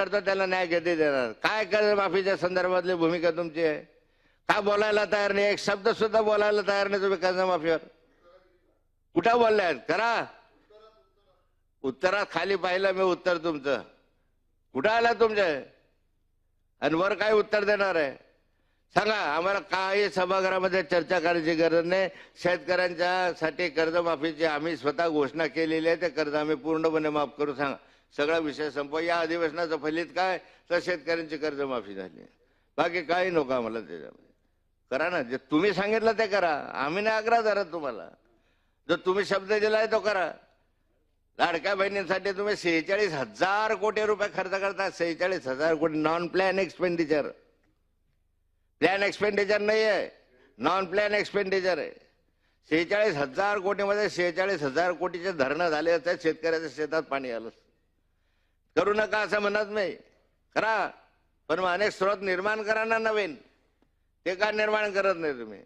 करतो त्याला न्याय कधी देणार? काय कर्जमाफीच्या संदर्भातली भूमिका तुमची आहे? का बोलायला तयार नाही? एक शब्द सुद्धा बोलायला तयार नाही तुम्ही कर्जमाफीवर कुठं बोललाय करा. उत्तरात खाली पाहिलं मी उत्तर तुमचं. कुठं आला तुमच्या आणि वर काय उत्तर देणार आहे? सांगा आम्हाला काही सभागृहामध्ये चर्चा करायची गरज नाही. शेतकऱ्यांच्यासाठी कर्जमाफीची आम्ही स्वतः घोषणा केलेली आहे. ते कर्ज आम्ही पूर्णपणे माफ करू. सांगा. सगळा विषय संपवा. या अधिवेशनाचं फलित काय? तर शेतकऱ्यांची कर्जमाफी झाली. बाकी काही नको आम्हाला त्याच्यामध्ये. करा ना. जे तुम्ही सांगितलं ते करा. आम्ही नाही आग्रह धरत तुम्हाला. जो तुम्ही शब्द दिलाय तो करा. लाडक्या बहिणींसाठी तुम्ही सेहेचाळीस हजार कोटी रुपये खर्च करता. सेहेचाळीस हजार कोटी non plan expenditure plan expenditure नाही आहे नॉन प्लॅन एक्सपेंडिचर आहे. सेहेचाळीस हजार कोटीमध्ये सेहेचाळीस हजार कोटीचे धरणं झाले असतात शेतकऱ्याच्या शेतात पाणी आलं असतं. करू नका असं म्हणत नाही. करा. पण मग अनेक स्रोत निर्माण करा ना नवीन. ते का निर्माण करत नाही तुम्ही?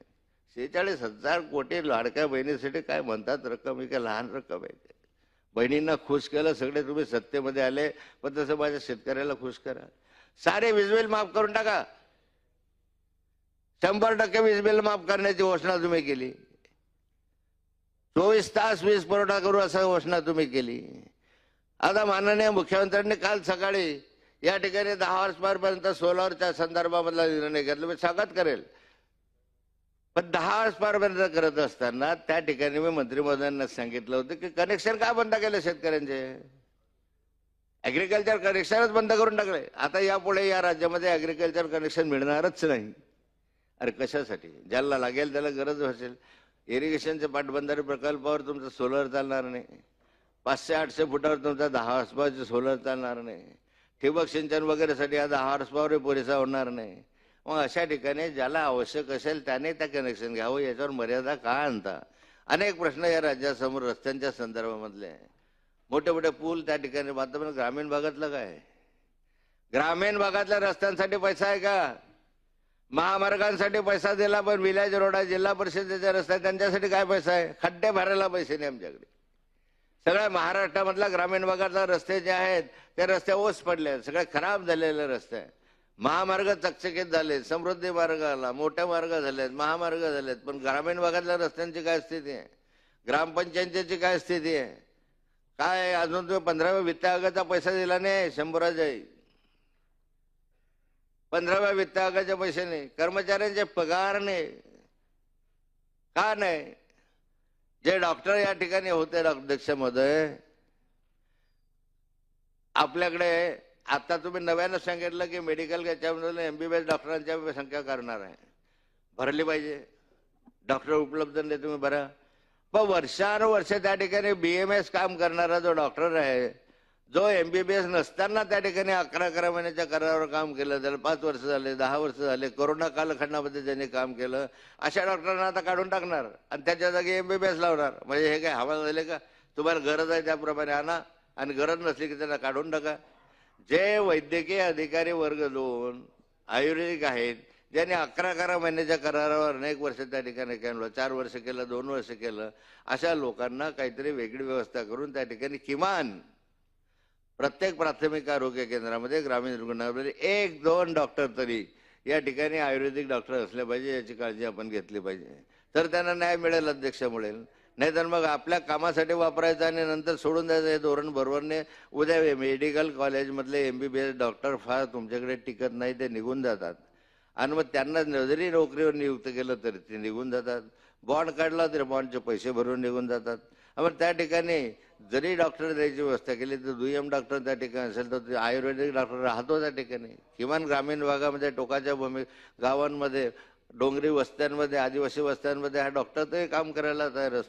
सेहेचाळीस हजार कोटी लाडक्या बहिणीसाठी काय म्हणतात रक्कम ही काय लहान रक्कम आहे बहिणींना खुश केलं सगळे तुम्ही सत्तेमध्ये आले पण तसं माझ्या शेतकऱ्याला खुश करा. सारे वीज बिल माफ करून टाका. शंभर टक्के वीज बिल माफ करण्याची घोषणा तुम्ही केली. चोवीस तास वीज पुरवठा करू असं घोषणा तुम्ही केली. आता माननीय मुख्यमंत्र्यांनी काल सकाळी या ठिकाणी दहा हॉर्स सोलरच्या संदर्भामधला निर्णय घेतला. मी स्वागत करेल. पण दहा वर्ष पारपर्यंत करत असताना त्या ठिकाणी मी मंत्री महोदयांना सांगितलं होतं की कनेक्शन का बंद केलं शेतकऱ्यांचे? ऍग्रिकल्चर कनेक्शनच बंद करून टाकले आता यापुढे या राज्यामध्ये ऍग्रिकल्चर कनेक्शन मिळणारच नाही. अरे कशासाठी? ज्याला लागेल त्याला गरज भासेल. इरिगेशनचे पाटबंधारे प्रकल्पावर तुमचं सोलर चालणार नाही. पाचशे आठशे फुटावर तुमचा दहा हॉर्सपावरचे सोलर चालणार नाही. ठिबक सिंचन वगैरेसाठी हा दहा हॉर्सपावर पुरेसा होणार नाही. मग अशा ठिकाणी ज्याला आवश्यक असेल त्याने त्या कनेक्शन घ्यावं याच्यावर मर्यादा का आणता? अनेक प्रश्न या राज्यासमोर रस्त्यांच्या संदर्भामधले आहे. मोठे मोठे पूल त्या ठिकाणी बांधतात पण ग्रामीण भागातलं काय? ग्रामीण भागातल्या रस्त्यांसाठी पैसा आहे का? महामार्गांसाठी पैसा दिला पण विलेज रोड आहे जिल्हा परिषदेचा रस्ता आहे, त्यांच्यासाठी काय पैसा आहे? खड्डे भरायला पैसे नाही आमच्याकडे. सगळ्या महाराष्ट्रामधला ग्रामीण भागातला रस्ते जे आहेत ते रस्ते ओस पडले आहेत. सगळे खराब झालेले रस्ते महामार्ग चकचकीत झाले समृद्धी मार्ग आला मोठे मार्ग झालेत महामार्ग झालेत. पण ग्रामीण भागातल्या रस्त्यांची काय स्थिती आहे? ग्रामपंचायतीची काय स्थिती आहे? काय अजून तुम्ही पंधराव्या वित्त आयोगाचा पैसा दिला नाही शंभराजाई पंधराव्या वित्त आयोगाच्या पैशाने कर्मचाऱ्यांचे पगार नाही. का नाही? जे डॉक्टर या ठिकाणी होते अध्यक्ष आपल्याकडे आता तुम्ही नव्यानं सांगितलं की मेडिकल याच्यामध्ये एमबीबीएस डॉक्टरांची संख्या करणार आहे. भरली पाहिजे. डॉक्टर उपलब्ध नाही तुम्ही भरा. पण वर्षानुवर्ष त्या ठिकाणी बी एम एस काम करणारा जो डॉक्टर आहे जो एमबीबीएस नसताना त्या ठिकाणी अकरा अकरा महिन्याच्या करारावर काम केलं त्याला पाच वर्ष झाले दहा वर्ष झाले कोरोना कालखंडामध्ये ज्यांनी काम केलं. अशा डॉक्टरांना आता काढून टाकणार आणि त्याच्या जागी एमबीबीएस लावणार. म्हणजे हे काय हवा झाले का? तुम्हाला गरज आहे त्याप्रमाणे आणा आणि गरज नसली की त्यांना काढून टाका. जे वैद्यकीय अधिकारी वर्ग दोन आयुर्वेदिक आहेत ज्यांनी अकरा अकरा महिन्याच्या करारावर अनेक वर्ष त्या ठिकाणी केलं चार वर्ष केलं दोन वर्ष केलं अशा लोकांना काहीतरी वेगळी व्यवस्था करून त्या ठिकाणी किमान प्रत्येक प्राथमिक आरोग्य केंद्रामध्ये ग्रामीण रुग्णालयामध्ये एक दोन डॉक्टर तरी या ठिकाणी आयुर्वेदिक डॉक्टर असले पाहिजे याची काळजी आपण घेतली पाहिजे. तर त्यांना न्याय मिळेल अध्यक्ष मिळेल. नाही तर मग आपल्या कामासाठी वापरायचं आणि नंतर सोडून द्यायचं हे धोरण बरोबर उद्या मेडिकल कॉलेजमधले M B B S doctor फार तुमच्याकडे टिकत नाही ते निघून जातात. आणि मग त्यांना जरी नोकरीवर नियुक्त केलं तरी ते निघून जातात. बॉन्ड काढला तरी बॉन्डचे पैसे भरून निघून जातात. मग त्या ठिकाणी जरी डॉक्टर द्यायची व्यवस्था केली तर दुय्यम डॉक्टर त्या ठिकाणी असेल तर ते आयुर्वेदिक डॉक्टर राहतो त्या ठिकाणी. किमान ग्रामीण भागामध्ये टोकाच्या भूमी गावांमध्ये डोंगरी वस्त्यांमध्ये आदिवासी वस्त्यांमध्ये हा डॉक्टर तरी काम करायला तयार असतो.